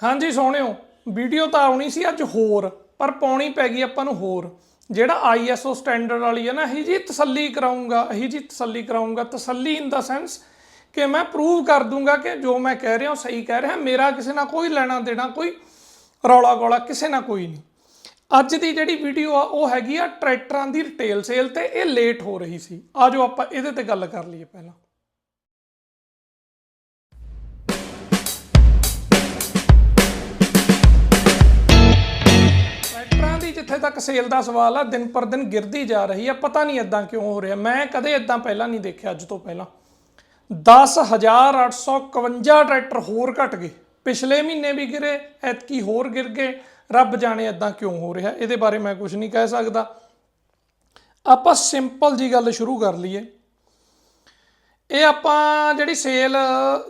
ਹਾਂਜੀ ਸੋਹਣਿਓ ਵੀਡੀਓ ਤਾਂ ਆਉਣੀ ਸੀ ਅੱਜ ਹੋਰ, ਪਰ ਪਾਉਣੀ ਪੈ ਗਈ ਆਪਾਂ ਨੂੰ ਹੋਰ। ਜਿਹੜਾ ISO ਸਟੈਂਡਰਡ ਵਾਲੀ ਹੈ ਨਾ, ਇਹ ਜੀ ਤਸੱਲੀ ਕਰਾਉਂਗਾ ਇਹ ਜੀ ਤਸੱਲੀ ਕਰਾਉਂਗਾ ਤਸੱਲੀ ਇਨ ਦਾ ਸੈਂਸ ਕਿ ਮੈਂ ਪ੍ਰੂਵ ਕਰ ਦੂੰਗਾ ਕਿ ਜੋ ਮੈਂ ਕਹਿ ਰਿਹਾ ਉਹ ਸਹੀ ਕਹਿ ਰਿਹਾ, ਮੇਰਾ ਕਿਸੇ ਨਾਲ ਕੋਈ ਲੈਣਾ ਦੇਣਾ, ਕੋਈ ਰੌਲਾ ਗੋਲਾ ਕਿਸੇ ਨਾਲ ਕੋਈ ਨਹੀਂ। ਅੱਜ ਦੀ ਜਿਹੜੀ ਵੀਡੀਓ ਆ, ਉਹ ਹੈਗੀ ਆ ਟਰੈਕਟਰਾਂ ਦੀ ਰਿਟੇਲ ਸੇਲ ਤੇ ਇਹ ਲੇਟ ਹੋ ਰਹੀ ਸੀ। ਆਜੋ ਆਪਾਂ ਇਹਦੇ ਤੇ ਗੱਲ ਕਰ ਲਈਏ ਪਹਿਲਾਂ। ਦੀ ਜਿੱਥੇ ਤੱਕ ਸੇਲ ਦਾ ਸਵਾਲ ਆ, ਦਿਨ ਪਰ ਦਿਨ ਗਿਰਦੀ ਜਾ ਰਹੀ ਆ, ਪਤਾ ਨਹੀਂ ਇਦਾਂ ਕਿਉਂ ਹੋ ਰਿਹਾ। ਮੈਂ ਕਦੇ ਇਦਾਂ ਪਹਿਲਾਂ ਨਹੀਂ ਦੇਖਿਆ ਅੱਜ ਤੋਂ ਪਹਿਲਾਂ। 10851 ਟਰੈਕਟਰ ਹੋਰ ਘਟ ਗਏ। ਪਿਛਲੇ ਮਹੀਨੇ ਵੀ ਗਿਰੇ, ਐਤਕੀ ਹੋਰ ਗਿਰ ਗਏ। ਰੱਬ ਜਾਣੇ ਇਦਾਂ ਕਿਉਂ ਹੋ ਰਿਹਾ। ਇਹਦੇ ਬਾਰੇ ਮੈਂ ਕੁਝ ਨਹੀਂ ਕਹਿ ਸਕਦਾ। ਆਪਾਂ ਸਿੰਪਲ ਜੀ ਗੱਲ ਸ਼ੁਰੂ ਕਰ ਲਈਏ। ਇਹ ਆਪਾਂ ਜਿਹੜੀ ਸੇਲ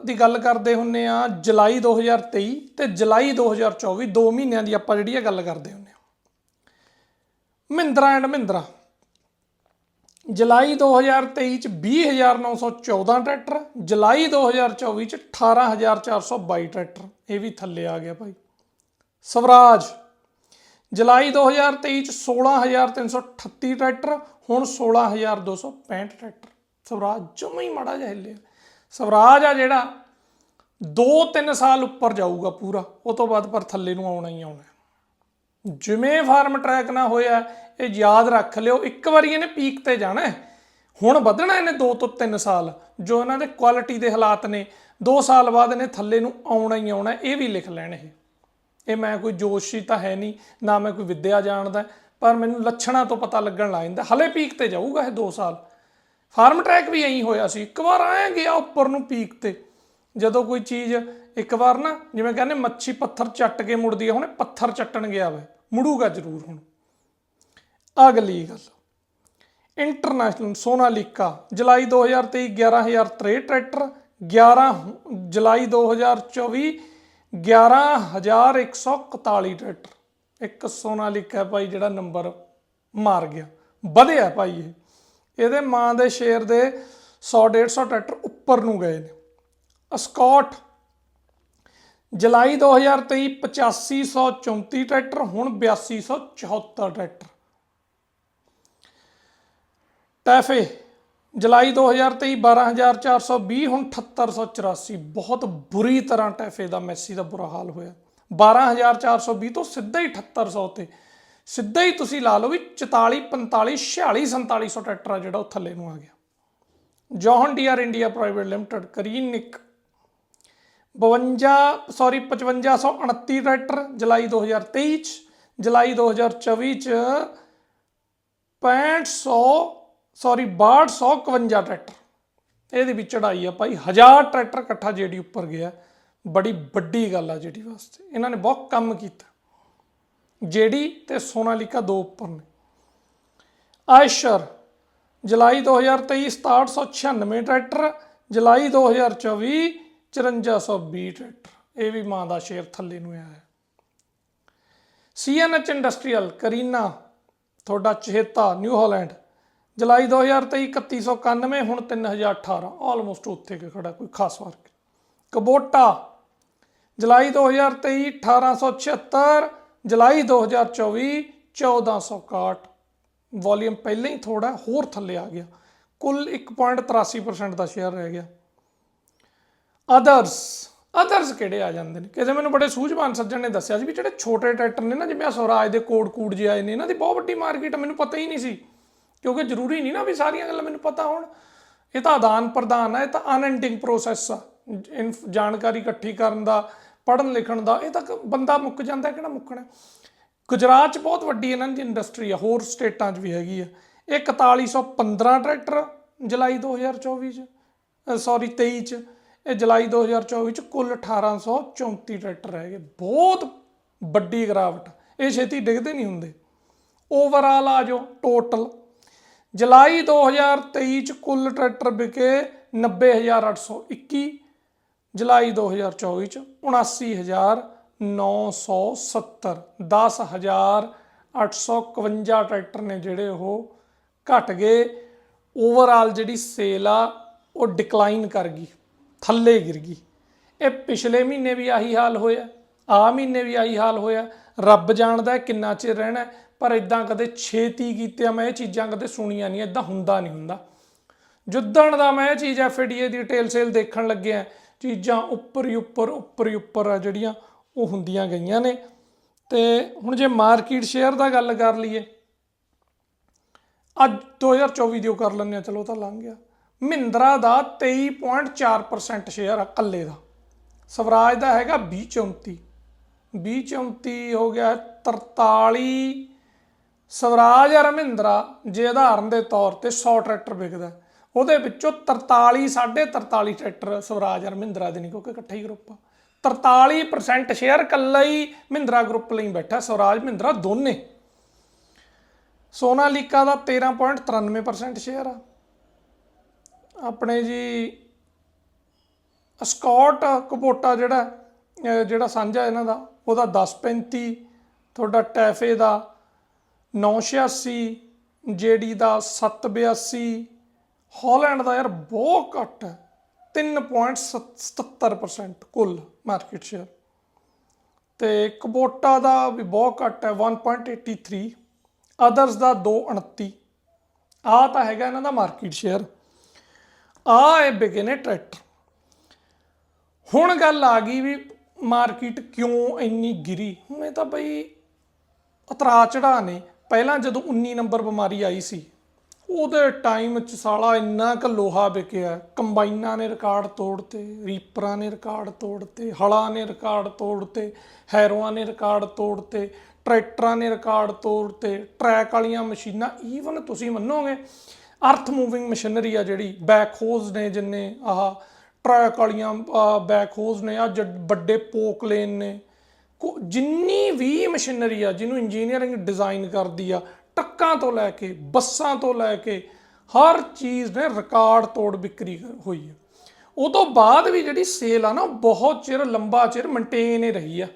ਦੀ ਗੱਲ ਕਰਦੇ ਹੁੰਨੇ ਆ, ਜੁਲਾਈ 2023 ਤੇ ਜੁਲਾਈ 2024 ਦੋ ਮਹੀਨਿਆਂ ਦੀ ਆਪਾਂ ਜਿਹੜੀ ਇਹ ਗੱਲ ਕਰਦੇ ਹੁੰਨੇ ਆ। ਮਹਿੰਦਰਾ ਐਂਡ ਮਹਿੰਦਰਾ ਜੁਲਾਈ 2023 ਚ 20914 ਟਰੈਕਟਰ, ਜੁਲਾਈ 2024 ਚ 18422 ਟਰੈਕਟਰ। ਇਹ ਵੀ ਥੱਲੇ ਆ ਗਿਆ ਭਾਈ। ਸਵਰਾਜ, ਜੁਲਾਈ 2023 ਚ 16338 ਟਰੈਕਟਰ, ਹੁਣ 16265 ਟਰੈਕਟਰ। ਸਵਰਾਜ ਜਮਾ ਹੀ ਮਾੜਾ ਜਿਹਾ ਹਿੱਲਿਆ। ਸਵਰਾਜ ਆ ਜਿਹੜਾ 2-3 ਸਾਲ ਉੱਪਰ ਜਾਊਗਾ ਪੂਰਾ, ਉਹ ਤੋਂ ਬਾਅਦ ਪਰ ਥੱਲੇ ਨੂੰ ਆਉਣਾ ਹੀ ਆਉਣਾ। ਜਿਵੇਂ ਫਾਰਮ ਟਰੈਕ ਨਾ ਹੋਇਆ, ਇਹ ਯਾਦ ਰੱਖ ਲਿਓ, ਇੱਕ ਵਾਰੀ ਇਹਨੇ ਪੀਕ ਤੇ ਜਾਣਾ ਹੁਣ ਵਧਣਾ ਇਹਨੇ 2 ਤੋਂ 3 ਸਾਲ, ਜੋ ਇਹਨਾਂ ਦੇ ਕੁਆਲਿਟੀ ਦੇ ਹਾਲਾਤ ਨੇ। 2 ਸਾਲ ਬਾਅਦ ਇਹਨੇ ਥੱਲੇ ਨੂੰ ਆਉਣਾ ਹੀ ਆਉਣਾ, ਇਹ ਵੀ ਲਿਖ ਲੈਣ ਇਹ। ਇਹ ਮੈਂ ਕੋਈ ਜੋਸ਼ੀ ਤਾਂ ਹੈ ਨਹੀਂ, ਨਾ ਮੈਂ ਕੋਈ ਵਿੱਦਿਆ ਜਾਣਦਾ, ਪਰ ਮੈਨੂੰ ਲੱਛਣਾਂ ਤੋਂ ਪਤਾ ਲੱਗਣ ਲੱਗ ਜਾਂਦਾ। ਹਲੇ ਪੀਕ ਤੇ ਜਾਊਗਾ ਇਹ 2 ਸਾਲ। ਫਾਰਮ ਟਰੈਕ ਵੀ ਐਂ ਹੋਇਆ ਸੀ, ਇੱਕ ਵਾਰ ਆਇਆ ਗਿਆ ਉੱਪਰ ਨੂੰ ਪੀਕ ਤੇ। ਜਦੋਂ ਕੋਈ ਚੀਜ਼ ਇੱਕ ਵਾਰ ਨਾ, ਜਿਵੇਂ ਕਹਿੰਦੇ ਮੱਛੀ ਪੱਥਰ ਚੱਟ ਕੇ ਮੁੜਦੀ ਹੈ ਹੁਣ ਇਹ ਪੱਥਰ ਚੱਟਣ ਗਿਆ ਵਾ, ਮੁੜੂਗਾ ਜ਼ਰੂਰ ਹੁਣ। ਅਗਲੀ ਗੱਲ, ਇੰਟਰਨੈਸ਼ਨਲ ਸੋਨਾਲੀਕਾ, ਜੁਲਾਈ 2023 11063 ਟਰੈਕਟਰ 11 ਜੁਲਾਈ 2024 11141 ਟਰੈਕਟਰ। ਇੱਕ ਸੋਨਾਲੀਕਾ ਭਾਈ, ਜਿਹੜਾ ਨੰਬਰ ਮਾਰ ਗਿਆ। ਵਧਿਆ ਭਾਈ ਇਹ। ਇਹਦੇ ਮਾਂ ਦੇ ਸ਼ੇਰ ਦੇ 100 150 ਟਰੈਕਟਰ ਉੱਪਰ ਨੂੰ ਗਏ ਨੇ। ਅਸਕੌਟ ਜੁਲਾਈ 2023 8534 ਟਰੈਕਟਰ, ਹੁਣ 8274 ਟਰੈਕਟਰ। ਟੈਫੇ ਜੁਲਾਈ 2023 12420 ਹੁਣ 7884 ਬਹੁਤ ਬੁਰੀ ਤਰ੍ਹਾਂ ਟੈਫੇ ਦਾ, ਮੈਸੀ ਦਾ ਬੁਰਾ ਹਾਲ ਹੋਇਆ। 12420 ਤੋਂ ਸਿੱਧਾ ਹੀ 7800 ਤੇ ਸਿੱਧਾ ਹੀ ਤੁਸੀਂ ਲਾ ਲਓ ਵੀ 44 45 46 4700 ਟਰੈਕਟਰ ਆ ਜਿਹੜਾ ਉਹ ਥੱਲੇ ਨੂੰ ਆ ਗਿਆ। John Deere India private limited ਕਰੀਨਿਕ 52 sorry 5529 tractor, ਜੁਲਾਈ 2023 ਚ, ਜੁਲਾਈ 2024 ਚ 6500 ਸੌਰੀ 6251 ਟਰੈਕਟਰ। ਇਹਦੇ ਵਿੱਚ ਚੜਾਈ ਆ ਭਾਈ 1000 ਟਰੈਕਟਰ ਇਕੱਠਾ ਜਿਹੜੀ ਉੱਪਰ ਗਿਆ। ਬੜੀ ਵੱਡੀ ਗੱਲ ਆ ਜਿਹੜੀ ਵਾਸਤੇ। ਇਹਨਾਂ ਨੇ ਬਹੁਤ ਕੰਮ ਕੀਤਾ। ਜਿਹੜੀ ਤੇ ਸੋਨਾਲੀਕਾ ਦੋ ਉੱਪਰ ਨੇ। ਆਇਸ਼ਰ, ਜੁਲਾਈ 2023 6796 ਟਰੈਕਟਰ, ਜੁਲਾਈ 2024 5420 ਟਰੈਕਟਰ। ਇਹ ਵੀ ਮਾਂ ਦਾ ਸ਼ੇਰ ਥੱਲੇ ਨੂੰ ਆਇਆ ਹੈ। ਸੀਐਨਐਚ ਇੰਡਸਟਰੀਅਲ, ਕਰੀਨਾ, ਤੁਹਾਡਾ ਚਹੇਤਾ, ਨਿਊ ਹਾਲੈਂਡ। ਜੁਲਾਈ 2023 3191 ਹੁਣ 3018 ਆਲਮੋਸਟ ਉੱਥੇ ਖੜਾ, ਕੋਈ ਖਾਸ ਫ਼ਰਕ ਕਬੋਟਾ, ਜੁਲਾਈ 2023 1876 ਜੁਲਾਈ 2024 1461 ਵੋਲੀਅਮ ਪਹਿਲਾਂ ਹੀ ਥੋੜਾ ਹੋਰ ਥੱਲੇ ਆ ਗਿਆ। ਕੁੱਲ 1.83% ਦਾ ਸ਼ੇਅਰ ਰਹਿ ਗਿਆ। ਅਦਰਸ ਅਦਰਸ ਕਿਹੜੇ ਆ ਜਾਂਦੇ ਨੇ? ਕਿਸੇ ਮੈਨੂੰ ਬੜੇ ਸੂਝਵਾਨ ਸੱਜਣ ਨੇ ਦੱਸਿਆ ਸੀ ਵੀ ਜਿਹੜੇ ਛੋਟੇ ਟਰੈਕਟਰ ਨੇ ਨਾ, ਜਿਵੇਂ ਸਵਰਾਜ ਦੇ ਕੋਡ ਕੂਡ ਜੇ ਆਏ ਨੇ, ਇਹਨਾਂ ਦੀ ਬਹੁਤ ਵੱਡੀ ਮਾਰਕੀਟ ਆ, ਮੈਨੂੰ ਪਤਾ ਹੀ ਨਹੀਂ ਸੀ। ਕਿਉਂਕਿ ਜ਼ਰੂਰੀ ਨਹੀਂ ਨਾ ਵੀ ਸਾਰੀਆਂ ਗੱਲਾਂ ਮੈਨੂੰ ਪਤਾ ਹੋਣ। ਇਹ ਤਾਂ ਆਦਾਨ ਪ੍ਰਦਾਨ ਹੈ ਇਹ ਤਾਂ ਅਨਐਂਡਿੰਗ ਪ੍ਰੋਸੈਸ ਆ। ਇਨਫ- ਜਾਣਕਾਰੀ ਇਕੱਠੀ ਕਰਨ ਦਾ, ਪੜ੍ਹਨ ਲਿਖਣ ਦਾ, ਇਹ ਤਾਂ ਬੰਦਾ ਮੁੱਕ ਜਾਂਦਾ ਕਿਹੜਾ ਮੁੱਕਣਾ? ਗੁਜਰਾਤ 'ਚ ਬਹੁਤ ਵੱਡੀ ਇਹਨਾਂ ਦੀ ਇੰਡਸਟਰੀ ਆ, ਹੋਰ ਸਟੇਟਾਂ 'ਚ ਵੀ ਹੈਗੀ ਆ। ਇਹ 4115 ਟਰੈਕਟਰ ਜੁਲਾਈ 2024 ਚ ਸੌਰੀ 23 ਚ ਇਹ ਜੁਲਾਈ 2024 ਚ ਕੁੱਲ 1834 ਟਰੈਕਟਰ ਹੈਗੇ ਬਹੁਤ ਵੱਡੀ ਗਿਰਾਵਟ। ਇਹ ਛੇਤੀ ਡਿੱਗਦੇ ਨਹੀਂ ਹੁੰਦੇ। ਓਵਰਆਲ ਆ ਜਾਓ ਟੋਟਲ ਜੁਲਾਈ 2023 ਚ ਕੁੱਲ ਟਰੈਕਟਰ ਵਿਕੇ 90821 ਜੁਲਾਈ 2024 ਚ 79970 10851 ਟਰੈਕਟਰ ਨੇ ਜਿਹੜੇ ਉਹ ਘਟ ਗਏ। ਓਵਰਆਲ ਜਿਹੜੀ ਸੇਲ ਆ, ਉਹ ਡਿਕਲਾਈਨ ਕਰ ਗਈ। ਥੱਲੇ ਗਿਰ ਗਈ। ਇਹ ਪਿਛਲੇ ਮਹੀਨੇ ਵੀ ਆਹੀ ਹਾਲ ਹੋਇਆ, ਆ ਮਹੀਨੇ ਵੀ ਆਹੀ ਹਾਲ ਹੋਇਆ। ਰੱਬ ਜਾਣਦਾ ਕਿੰਨਾ ਚਿਰ ਰਹਿਣਾ ਪਰ ਇਦਾਂ ਕਦੇ ਛੇਤੀ ਕੀਤਿਆਂ ਮੈਂ ਇਹ ਚੀਜ਼ਾਂ ਕਦੇ ਸੁਣੀਆਂ ਨਹੀਂ ਇਦਾਂ ਹੁੰਦਾ ਨਹੀਂ ਹੁੰਦਾ। ਜੁੱਦਣ ਦਾ ਮੈਂ ਇਹ ਚੀਜ਼ ਐਫਡੀਏ ਦੀ ਰਿਟੇਲ ਸੇਲ ਦੇਖਣ ਲੱਗਿਆ ਚੀਜ਼ਾਂ ਉੱਪਰ ਹੀ ਉੱਪਰ ਉੱਪਰ ਹੀ ਉੱਪਰ ਆ ਜਿਹੜੀਆਂ ਉਹ ਹੁੰਦੀਆਂ ਗਈਆਂ ਨੇ। ਤੇ ਹੁਣ ਜੇ ਮਾਰਕੀਟ ਸ਼ੇਅਰ ਦਾ ਗੱਲ ਕਰ ਲਈਏ, ਅੱਜ 2024 ਦੀ ਉਹ ਕਰ ਲੈਂਦੇ ਆ ਚਲੋ ਤਾਂ ਲੰਘ ਗਿਆ। ਮਹਿੰਦਰਾ ਦਾ 23.4% ਸ਼ੇਅਰ ਆ ਕੱਲੇ ਦਾ। ਸਵਰਾਜ ਦਾ ਹੈਗਾ 2034 2034 ਹੋ ਗਿਆ 43 ਸਵਰਾਜ ਔਰ ਮਹਿੰਦਰਾ ਜੇ ਉਦਾਹਰਨ ਦੇ ਤੌਰ ਤੇ 100 ਟਰੈਕਟਰ ਵਿਕਦਾ ਉਹਦੇ ਵਿੱਚੋਂ 43 43 ਟਰੈਕਟਰ ਸਵਰਾਜ ਔਰ ਮਹਿੰਦਰਾ ਦੇ ਨਹੀਂ ਕਿਉਂਕਿ ਇਕੱਠਾ ਹੀ ਗਰੁੱਪ ਆ। 43% ਸ਼ੇਅਰ ਕੱਲਾ ਹੀ ਮਹਿੰਦਰਾ ਗਰੁੱਪ ਲਈ ਬੈਠਾ, ਸਵਰਾਜ, ਮਹਿੰਦਰਾ ਦੋਨੇ। ਸੋਨਾਲੀਕਾ ਦਾ 13.93% ਸ਼ੇਅਰ ਆ। ਆਪਣੇ ਜੀ ਸਕਾਟ ਕਪੋਟਾ ਜਿਹੜਾ ਜਿਹੜਾ ਸਾਂਝਾ ਇਹਨਾਂ ਦਾ, ਉਹਦਾ 1035 ਤੁਹਾਡਾ ਟੈਫੇ ਦਾ 986 ਜੇਡੀ ਦਾ 782 ਹਾਲੈਂਡ ਦਾ ਯਾਰ ਬਹੁਤ ਘੱਟ ਹੈ 3.77% ਕੁੱਲ ਮਾਰਕੀਟ ਸ਼ੇਅਰ ਤੇ ਕਬੋਟਾ ਦਾ ਵੀ ਬਹੁਤ ਘੱਟ ਹੈ 1.83 ਅਦਰਸ ਦਾ 2.29 ਆ ਤਾਂ ਹੈਗਾ ਇਹਨਾਂ ਦਾ ਮਾਰਕੀਟ ਸ਼ੇਅਰ ਆ ਇਹ ਵਿਕੇ ਨੇ ਟਰੈਕਟਰ। ਹੁਣ ਗੱਲ ਆ ਗਈ ਵੀ ਮਾਰਕੀਟ ਕਿਉਂ ਇੰਨੀ ਗਿਰੀ? ਹੁਣ ਇਹ ਤਾਂ ਬਈ ਉਤਰਾ ਚੜਾ ਨੇ। ਪਹਿਲਾਂ ਜਦੋਂ 19 ਨੰਬਰ ਬਿਮਾਰੀ ਆਈ ਸੀ, ਉਹਦੇ ਟਾਈਮ 'ਚ ਸਾਲਾ ਇੰਨਾ ਕੁ ਲੋਹਾ ਵਿਕਿਆ। ਕੰਬਾਈਨਾਂ ਨੇ ਰਿਕਾਰਡ ਤੋੜਤੇ, ਰੀਪਰਾਂ ਨੇ ਰਿਕਾਰਡ ਤੋੜਤੇ, ਹਲਾਂ ਨੇ ਰਿਕਾਰਡ ਤੋੜਤੇ, ਹੈਰੋਆਂ ਨੇ ਰਿਕਾਰਡ ਤੋੜਤੇ, ਟਰੈਕਟਰਾਂ ਨੇ ਰਿਕਾਰਡ ਤੋੜਤੇ, ਟਰੈਕ ਵਾਲੀਆਂ ਮਸ਼ੀਨਾਂ ਈਵਨ ਤੁਸੀਂ ਮੰਨੋਗੇ ਅਰਥ ਮੂਵਿੰਗ ਮਸ਼ੀਨਰੀ ਆ ਜਿਹੜੀ ਬੈਕ ਹੋਜ਼ ਨੇ ਜਿੰਨੇ, ਆਹ ਟਰੈਕ ਵਾਲੀਆਂ ਬੈਕ ਹੋਜ਼ ਨੇ ਆ ਵੱਡੇ ਪੋਕਲੇਨ ਨੇ। ਕੋ- ਜਿੰਨੀ ਵੀ ਮਸ਼ੀਨਰੀ ਆ, ਜਿਹਨੂੰ ਇੰਜੀਨੀਅਰਿੰਗ ਡਿਜ਼ਾਈਨ ਕਰਦੀ ਆ, ਟੱਕਾਂ ਤੋਂ ਲੈ ਕੇ, ਬੱਸਾਂ ਤੋਂ ਲੈ ਕੇ, ਹਰ ਚੀਜ਼ ਨੇ ਰਿਕਾਰਡ ਤੋੜ ਵਿਕਰੀ ਹੋਈ ਆ। ਉਹ ਤੋਂ ਬਾਅਦ ਵੀ ਜਿਹੜੀ ਸੇਲ ਆ ਨਾ, ਉਹ ਬਹੁਤ ਚਿਰ, ਲੰਬਾ ਚਿਰ ਮੇਨਟੇਨ ਹੀ ਰਹੀ ਆ।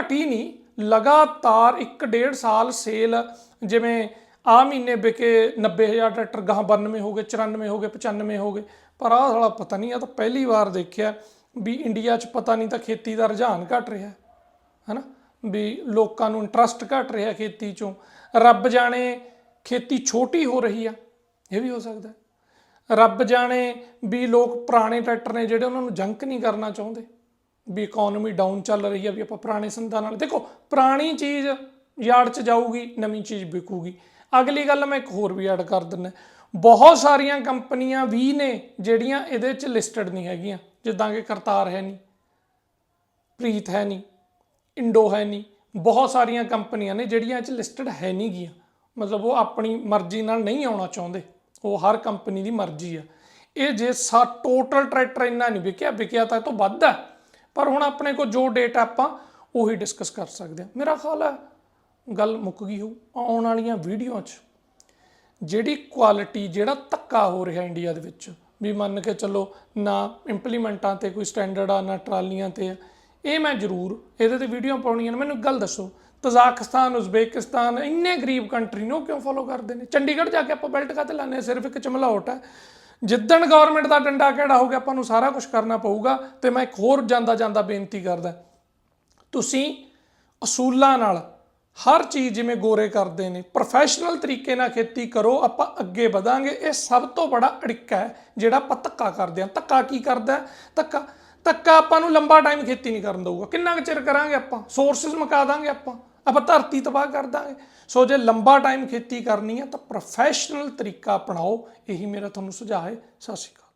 ਘਟੀ ਨਹੀਂ, ਲਗਾਤਾਰ 1.5 ਸਾਲ ਸੇਲ ਜਿਵੇਂ ਆ ਮਹੀਨੇ ਵਿਕੇ 90000 ਟਰੈਕਟਰ, ਗਾਹ 92 ਹੋ ਗਏ 94 ਹੋ ਗਏ 95 ਹੋ ਗਏ। ਪਰ ਆਹ ਸਾਲਾ ਪਤਾ ਨਹੀਂ ਆ ਤਾਂ ਪਹਿਲੀ ਵਾਰ ਦੇਖਿਆ ਵੀ ਇੰਡੀਆ 'ਚ ਪਤਾ ਨਹੀਂ ਤਾਂ ਖੇਤੀ ਦਾ ਰੁਝਾਨ ਘਟ ਰਿਹਾ ਹੈ ਹਨਾ? ਵੀ ਲੋਕਾਂ ਨੂੰ ਇੰਟਰਸਟ ਘਟ ਰਿਹਾ ਖੇਤੀ 'ਚੋਂ। ਰੱਬ ਜਾਣੇ ਖੇਤੀ ਛੋਟੀ ਹੋ ਰਹੀ ਆ, ਇਹ ਵੀ ਹੋ ਸਕਦਾ ਰੱਬ ਜਾਣੇ ਵੀ ਲੋਕ ਪੁਰਾਣੇ ਟਰੈਕਟਰ ਨੇ ਜਿਹੜੇ ਉਹਨਾਂ ਨੂੰ ਜੰਕ ਨਹੀਂ ਕਰਨਾ ਚਾਹੁੰਦੇ। ਵੀ ਇਕਨੋਮੀ ਡਾਊਨ ਚੱਲ ਰਹੀ ਆ, ਵੀ ਆਪਾਂ ਪੁਰਾਣੇ ਸੰਦਾਂ ਨਾਲ ਦੇਖੋ, ਪੁਰਾਣੀ ਚੀਜ਼ ਯਾਰਡ 'ਚ ਜਾਊਗੀ, ਨਵੀਂ ਚੀਜ਼ ਵਿਕੂਗੀ। ਅਗਲੀ ਗੱਲ ਮੈਂ ਇੱਕ ਹੋਰ ਵੀ ਐਡ ਕਰ ਦਿੰਦਾ। ਬਹੁਤ ਸਾਰੀਆਂ ਕੰਪਨੀਆਂ ਵੀ ਨੇ ਜਿਹੜੀਆਂ ਇਹਦੇ 'ਚ ਲਿਸਟਡ ਨਹੀਂ ਹੈਗੀਆਂ। ਜਿੱਦਾਂ ਕਿ ਕਰਤਾਰ ਹੈ ਨਹੀਂ, ਪ੍ਰੀਤ ਹੈ ਨਹੀਂ, ਇੰਡੋ ਹੈ ਨਹੀਂ, ਬਹੁਤ ਸਾਰੀਆਂ ਕੰਪਨੀਆਂ ਨੇ ਜਿਹੜੀਆਂ ਇਹ 'ਚ ਲਿਸਟਡ ਹੈ ਨਹੀਂ ਗੀਆਂ। ਮਤਲਬ ਉਹ ਆਪਣੀ ਮਰਜ਼ੀ ਨਾਲ ਨਹੀਂ ਆਉਣਾ ਚਾਹੁੰਦੇ। ਉਹ ਹਰ ਕੰਪਨੀ ਦੀ ਮਰਜ਼ੀ ਆ। ਇਹ ਜੇ ਸਾ ਟੋਟਲ ਟਰੈਕਟਰ ਇੰਨਾ ਨਹੀਂ ਵਿਕਿਆ ਵਿਕਿਆ ਤਾਂ ਇਹ ਤੋਂ ਵੱਧ ਹੈ ਪਰ ਹੁਣ ਆਪਣੇ ਕੋਲ ਜੋ ਡੇਟਾ ਆਪਾਂ ਉਹੀ ਡਿਸਕਸ ਕਰ ਸਕਦੇ ਹਾਂ ਮੇਰਾ ਖਿਆਲ ਹੈ ਗੱਲ ਮੁੱਕ ਗਈ ਹੋਊ ਆਉਣ ਵਾਲੀਆਂ ਵੀਡੀਓ 'ਚ। ਜਿਹੜੀ ਕੁਆਲਿਟੀ ਜਿਹੜਾ ਧੱਕਾ ਹੋ ਰਿਹਾ ਇੰਡੀਆ ਦੇ ਵਿੱਚ, ਵੀ ਮੰਨ ਕੇ ਚੱਲੋ ਨਾ ਇੰਪਲੀਮੈਂਟਾਂ ਤੇ ਕੋਈ ਸਟੈਂਡਰਡ ਆ, ਨਾ ਟਰਾਲੀਆਂ ਤੇ ਆ, ਇਹ ਮੈਂ ਜ਼ਰੂਰ ਇਹਦੇ ਤੇ ਵੀਡੀਓ ਪਾਉਣੀਆਂ ਨੇ। ਮੈਨੂੰ ਇੱਕ ਗੱਲ ਦੱਸੋ, ਤਜ਼ਾਕਿਸਤਾਨ, ਉਜ਼ਬੇਕਿਸਤਾਨ, ਇੰਨੇ ਗਰੀਬ ਕੰਟਰੀ ਨੇ ਉਹ ਕਿਉਂ ਫੋਲੋ ਕਰਦੇ ਨੇ? ਚੰਡੀਗੜ੍ਹ ਜਾ ਕੇ ਆਪਾਂ ਬੈਲਟ ਕਾਤੇ ਲਾਣੇ ਸਿਰਫ ਇੱਕ ਚਮਲਾਹਟ ਹੈ। ਜਿੱਦਣ ਗਵਰਨਮੈਂਟ ਦਾ ਡੰਡਾ ਕਿਹੜਾ ਹੋ ਗਿਆ ਆਪਾਂ ਨੂੰ ਸਾਰਾ ਕੁਝ ਕਰਨਾ ਪਊਗਾ ਤੇ ਮੈਂ ਇੱਕ ਹੋਰ ਜਾਂਦਾ ਜਾਂਦਾ ਬੇਨਤੀ ਕਰਦਾ। ਤੁਸੀਂ ਅਸੂਲਾਂ ਨਾਲ ਹਰ ਚੀਜ਼ ਜਿਵੇਂ ਗੋਰੇ ਕਰਦੇ ਨੇ ਪ੍ਰੋਫੈਸ਼ਨਲ ਤਰੀਕੇ ਨਾਲ ਖੇਤੀ ਕਰੋ, ਆਪਾਂ ਅੱਗੇ ਵਧਾਂਗੇ। ਇਹ ਸਭ ਤੋਂ ਬੜਾ ਅੜਿੱਕਾ ਹੈ, ਜਿਹੜਾ ਆਪਾਂ ਧੱਕਾ ਕਰਦੇ ਹਾਂ। ਧੱਕਾ ਕੀ ਕਰਦਾ ਧੱਕਾ ਧੱਕਾ ਆਪਾਂ ਨੂੰ ਲੰਬਾ ਟਾਈਮ ਖੇਤੀ ਨਹੀਂ ਕਰਨ ਦਊਗਾ। ਕਿੰਨਾ ਕੁ ਚਿਰ ਕਰਾਂਗੇ ਆਪਾਂ? ਸੋਰਸਸ ਮੁਕਾ ਦਾਂਗੇ ਆਪਾਂ। ਆਪਾਂ ਧਰਤੀ ਤਬਾਹ ਕਰ ਦਾਂਗੇ। ਸੋ ਜੇ ਲੰਬਾ ਟਾਈਮ ਖੇਤੀ ਕਰਨੀ ਹੈ, ਤਾਂ ਪ੍ਰੋਫੈਸ਼ਨਲ ਤਰੀਕਾ ਅਪਣਾਓ। ਇਹੀ ਮੇਰਾ ਤੁਹਾਨੂੰ ਸੁਝਾਅ ਹੈ। ਸਤਿ ਸ਼੍ਰੀ ਅਕਾਲ।